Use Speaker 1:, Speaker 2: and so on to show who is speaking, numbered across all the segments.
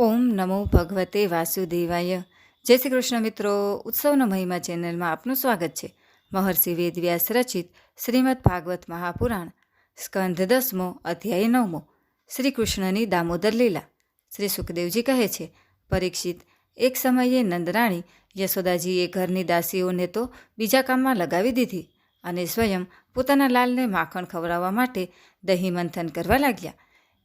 Speaker 1: ઓમ નમો ભગવતે વાસુદેવાય. જય શ્રી કૃષ્ણ મિત્રો, ઉત્સવનો મહિમા ચેનલમાં આપનું સ્વાગત છે. મહર્ષિ વેદવ્યાસ રચિત શ્રીમદ ભાગવત મહાપુરાણ સ્કંધ દસમો અધ્યાય નવમો. શ્રી કૃષ્ણની દામોદર લીલા. શ્રી સુખદેવજી કહે છે, પરીક્ષિત, એક સમયે નંદરાણી યશોદાજીએ ઘરની દાસીઓને તો બીજા કામમાં લગાવી દીધી અને સ્વયં પોતાના લાલને માખણ ખવડાવવા માટે દહીં મંથન કરવા લાગ્યા.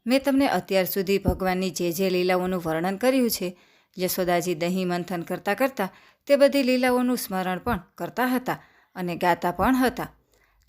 Speaker 1: મેં તમને અત્યાર સુધી ભગવાનની જે જે લીલાઓનું વર્ણન કર્યું છે, યશોદાજી દહીં મંથન કરતાં કરતાં તે બધી લીલાઓનું સ્મરણ પણ કરતા હતા અને ગાતા પણ હતા.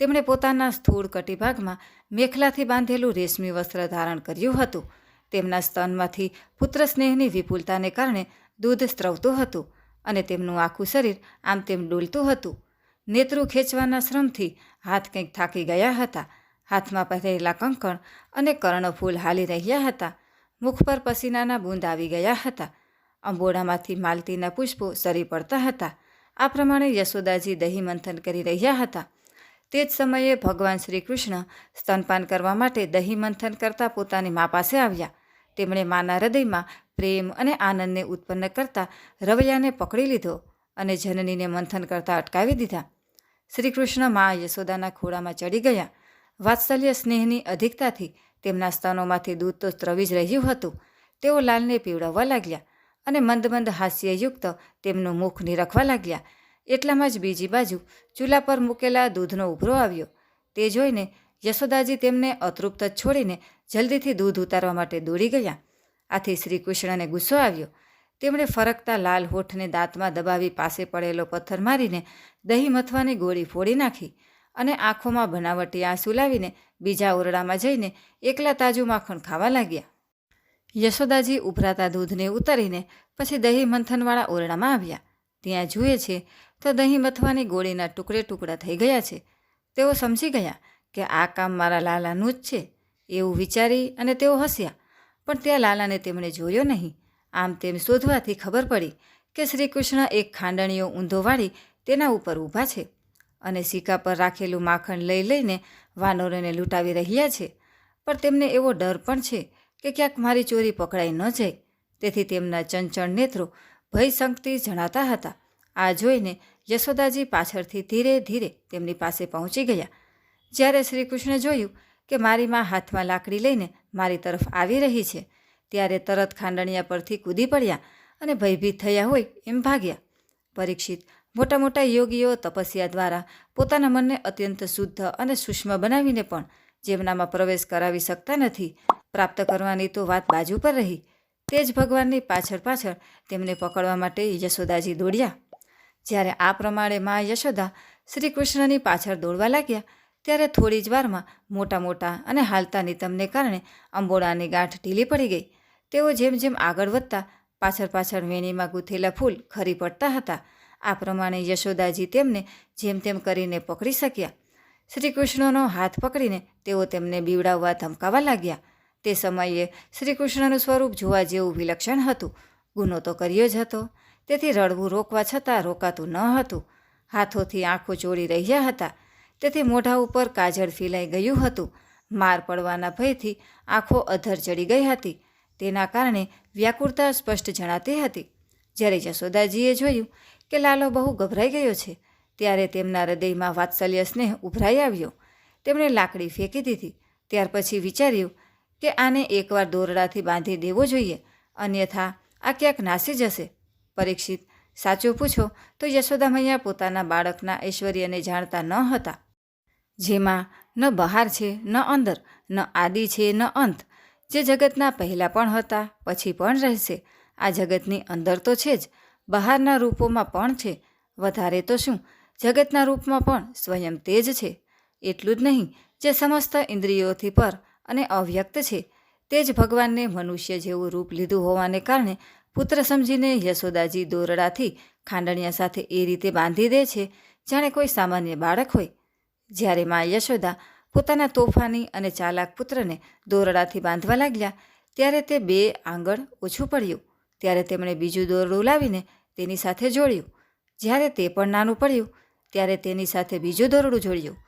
Speaker 1: તેમણે પોતાના સ્થૂળ કટિભાગમાં મેખલાથી બાંધેલું રેશમી વસ્ત્ર ધારણ કર્યું હતું. તેમના સ્તનમાંથી પુત્ર સ્નેહની વિપુલતાને કારણે દૂધ સ્ત્રવતું હતું અને તેમનું આખું શરીર આમ તેમ ડૂલતું હતું. નેત્રું ખેંચવાના શ્રમથી હાથ કંઈક થાકી ગયા હતા. હાથમાં પહેરેલા કંકણ અને કર્ણફૂલ હાલી રહ્યા હતા. મુખ પર પસીનાના બૂંદ આવી ગયા હતા. અંબોડામાંથી માલતીના પુષ્પો સરી પડતા હતા. આ પ્રમાણે યશોદાજી દહીં મંથન કરી રહ્યા હતા. તે જ સમયે ભગવાન શ્રી કૃષ્ણ સ્તનપાન કરવા માટે દહીં મંથન કરતા પોતાની મા પાસે આવ્યા. તેમણે માના હૃદયમાં પ્રેમ અને આનંદને ઉત્પન્ન કરતા રવૈયાને પકડી લીધો અને જનનીને મંથન કરતા અટકાવી દીધા. શ્રી કૃષ્ણ મા યશોદાના ખોળામાં ચડી ગયા. વાત્સલ્ય સ્નેહની અધિકતાથી તેમના સ્તનોમાંથી દૂધ તો સ્ત્રવી જ રહ્યું હતું. તેઓ લાલને પીવડાવવા લાગ્યા અને મંદ મંદ હાસ્યયુક્ત તેમનું મુખ નિરખવા લાગ્યા. એટલામાં જ બીજી બાજુ ચૂલા પર મૂકેલા દૂધનો ઉભરો આવ્યો. તે જોઈને યશોદાજી તેમને અતૃપ્ત જ છોડીને જલ્દીથી દૂધ ઉતારવા માટે દોડી ગયા. આથી શ્રી કૃષ્ણને ગુસ્સો આવ્યો. તેમણે ફરકતા લાલ હોઠને દાંતમાં દબાવી પાસે પડેલો પથ્થર મારીને દહીં મથવાની ગોળી ફોડી નાખી. અને આંખોમાં બનાવટી આંસુ લાવીને બીજા ઓરડામાં જઈને એકલા તાજું માખણ ખાવા લાગ્યા. યશોદાજી ઉભરાતા દૂધને ઉતારીને પછી દહીં મંથનવાળા ઓરડામાં આવ્યા. ત્યાં જુએ છે તો દહીં મથવાની ગોળીના ટુકડે ટુકડા થઈ ગયા છે. તેઓ સમજી ગયા કે આ કામ મારા લાલાનું જ છે. એવું વિચારી અને તેઓ હસ્યા. પણ ત્યાં લાલાને તેમણે જોયો નહીં. આમ તેમ શોધવાથી ખબર પડી કે શ્રી કૃષ્ણ એક ખાંડણીઓ ઊંધો વાળી તેના ઉપર ઊભા છે. અને સિક્કા પર રાખેલું માખણ લઈ લઈને વાનરોને લૂંટાવી રહ્યા છે. પણ તેમને એવો ડર પણ છે કે ક્યાંક મારી ચોરી પકડાઈ ન જાય. તેથી તેમના ચંચળ નેત્રો ભયશંકતિ જણાતા હતા. આ જોઈને યશોદાજી પાછળથી ધીરે ધીરે તેમની પાસે પહોંચી ગયા. જ્યારે શ્રી કૃષ્ણે જોયું કે મારી માં હાથમાં લાકડી લઈને મારી તરફ આવી રહી છે, ત્યારે તરત ખાંડણિયા પરથી કૂદી પડ્યા અને ભયભીત થયા હોય એમ ભાગ્યા. પરીક્ષિત મોટા મોટા યોગીઓ તપસ્યા દ્વારા પોતાના મનને અત્યંત શુદ્ધ અને સૂક્ષ્મ બનાવીને પણ જેમનામાં પ્રવેશ કરાવી શકતા નથી. પ્રાપ્ત કરવાની તો વાત બાજુ પર રહી. તે જ ભગવાનની પાછળ પાછળ તેમને પકડવા માટે યશોદાજી દોડ્યા. જ્યારે આ પ્રમાણે મા યશોદા શ્રી કૃષ્ણની પાછળ દોડવા લાગ્યા, ત્યારે થોડી જ વારમાં મોટા મોટા અને હાલતા નિતમને કારણે અંબોડાની ગાંઠ ઢીલી પડી ગઈ. તેઓ જેમ જેમ આગળ વધતા, પાછળ પાછળ વેણીમાં ગૂંથેલા ફૂલ ખરી પડતા હતા. આ પ્રમાણે યશોદાજી તેમને જેમ તેમ કરીને પકડી શક્યા. શ્રી કૃષ્ણનો હાથ પકડીને તેઓ તેમને બીવડાવવા ધમકાવા લાગ્યા. તે સમયે શ્રી કૃષ્ણનું સ્વરૂપ જોવા જેવું વિલક્ષણ હતું. ગુનો તો કર્યો જ હતો. તેથી રડવું રોકવા છતાં રોકાતું ન હતું. હાથોથી આંખો ચોળી રહ્યા હતા. તેથી મોઢા ઉપર કાજળ ફેલાઈ ગયું હતું. માર પડવાના ભયથી આંખો અધર ચડી ગઈ હતી. તેના કારણે વ્યાકુળતા સ્પષ્ટ જણાતી હતી. જ્યારે યશોદાજીએ જોયું કે લાલો બહુ ગભરાઈ ગયો છે. ત્યારે તેમના હૃદયમાં વાત્સલ્ય સ્નેહ ઉભરાઈ આવ્યો. તેમણે લાકડી ફેંકી દીધી. ત્યાર પછી વિચાર્યું કે આને એકવાર દોરડાથી બાંધી દેવો જોઈએ. અન્યથા આ ક્યાંક નાસી જશે. પરીક્ષિત, સાચું પૂછો તો યશોદા મૈયા પોતાના બાળકના ઐશ્વર્યને જાણતા ન હતા. જેમાં ન બહાર છે, ન અંદર, ન આદિ છે, ન અંત. જે જગતના પહેલાં પણ હતા, પછી પણ રહેશે. આ જગતની અંદર તો છે જ. બહારના રૂપોમાં પણ છે. વધારે તો શું? જગતના રૂપમાં પણ સ્વયં તે જ છે. એટલું જ નહીં, જે સમસ્ત ઇન્દ્રિયોથી પર અને અવ્યક્ત છે. તે જ ભગવાનને મનુષ્ય જેવું રૂપ લીધું હોવાને કારણે પુત્ર સમજીને યશોદાજી દોરડાથી ખાંડણિયા સાથે એ રીતે બાંધી દે છે, જાણે કોઈ સામાન્ય બાળક હોય. જ્યારે મા યશોદા પોતાના તોફાની અને ચાલાક પુત્રને દોરડાથી બાંધવા લાગ્યા, ત્યારે તે બે આંગળ ઓછું પડ્યું. ત્યારે તેમણે બીજું દોરડું લાવીને તેની સાથે જોડ્યું. જ્યારે તે પણ નાનું પડ્યું, ત્યારે તેની સાથે બીજું દોરડું જોડ્યું.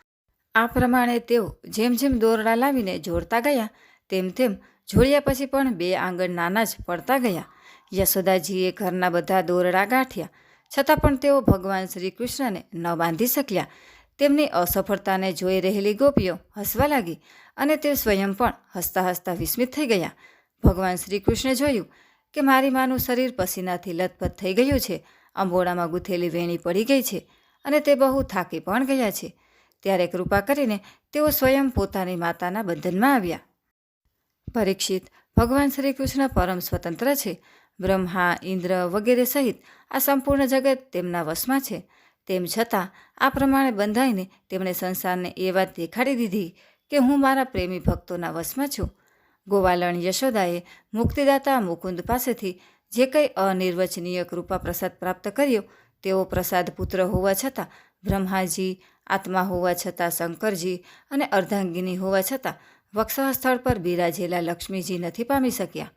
Speaker 1: આ પ્રમાણે તેઓ જેમ જેમ દોરડા લાવીને જોડતા ગયા, તેમ તેમ જોડ્યા પછી પણ બે આંગણ નાના જ પડતા ગયા. યશોદાજીએ ઘરના બધા દોરડા ગાંઠ્યા, છતાં પણ તેઓ ભગવાન શ્રી કૃષ્ણને ન બાંધી શક્યા. તેમની અસફળતાને જોઈ રહેલી ગોપીઓ હસવા લાગી અને તે સ્વયં પણ હસતા હસતા વિસ્મિત થઈ ગયા. ભગવાન શ્રી કૃષ્ણે જોયું કે મારી માનું શરીર પસીનાથી લથપથ થઈ ગયું છે. અંબોડામાં ગૂંથેલી વેણી પડી ગઈ છે અને તે બહુ થાકી પણ ગયા છે. ત્યારે કૃપા કરીને તેઓ સ્વયં પોતાની માતાના બંધનમાં આવ્યા. પરીક્ષિત ભગવાન શ્રી કૃષ્ણ પરમ સ્વતંત્ર છે. બ્રહ્મા, ઇન્દ્ર વગેરે સહિત આ સંપૂર્ણ જગત તેમના વશમાં છે. તેમ છતાં આ પ્રમાણે બંધાઈને તેમણે સંસારને એ વાત દેખાડી દીધી કે હું મારા પ્રેમી ભક્તોના વશમાં છું. ગોવાલણ યશોદાએ મુક્તિદાતા મુકુંદ પાસેથી જે કંઈ અનિર્વચનીય કૃપા પ્રસાદ પ્રાપ્ત કર્યો, તેઓ પ્રસાદ પુત્ર હોવા છતાં, બ્રહ્માજી, આત્મા હોવા છતાં, શંકરજી અને અર્ધાંગિની હોવા છતાં વક્ષ સ્થળ પર બિરાજેલા લક્ષ્મીજી નથી પામી શક્યા.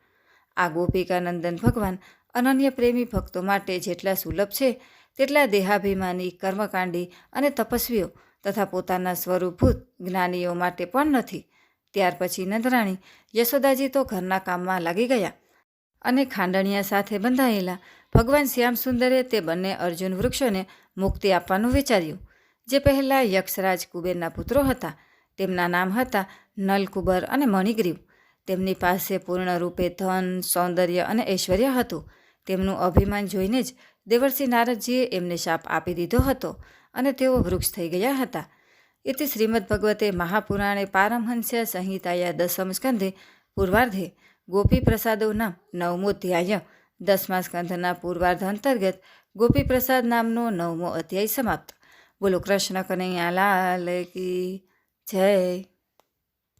Speaker 1: આ ગોપિકાનંદન ભગવાન અનન્ય પ્રેમી ભક્તો માટે જેટલા સુલભ છે, તેટલા દેહાભિમાની, કર્મકાંડી અને તપસ્વીઓ તથા પોતાના સ્વરૂપભૂત જ્ઞાનીઓ માટે પણ નથી. ત્યાર પછી નંદરાણી યશોદાજી તો ઘરના કામમાં લાગી ગયા અને ખાંડણિયા સાથે બંધાયેલા. ભગવાન શ્યામ સુંદરે તે બંને અર્જુન વૃક્ષોને મુક્તિ આપવાનું વિચાર્યું. જે પહેલાં યક્ષરાજ કુબેરના પુત્રો હતા, તેમના નામ હતા નલકુબર અને મણિગ્રીવ. તેમની પાસે પૂર્ણરૂપે ધન, સૌંદર્ય અને ઐશ્વર્ય હતું. તેમનું અભિમાન જોઈને જ દેવર્ષિ નારદજીએ એમને શાપ આપી દીધો હતો અને તેઓ વૃક્ષ થઈ ગયા હતા. ઇતિ श्रीमद्भगवते પારમહંસ્ય સંહિતાયા દસમ સ્કંધે પૂર્વાર્ધે ગોપી પ્રસાદો નામ નવમો ધ્યાય દસમા સ્કંધના પૂર્વાર્ધ અંતર્ગત ગોપીપ્રસાદ નામનો નવમો અધ્યાય સમાપ્ત બોલો કૃષ્ણ કનૈયા લાલ જય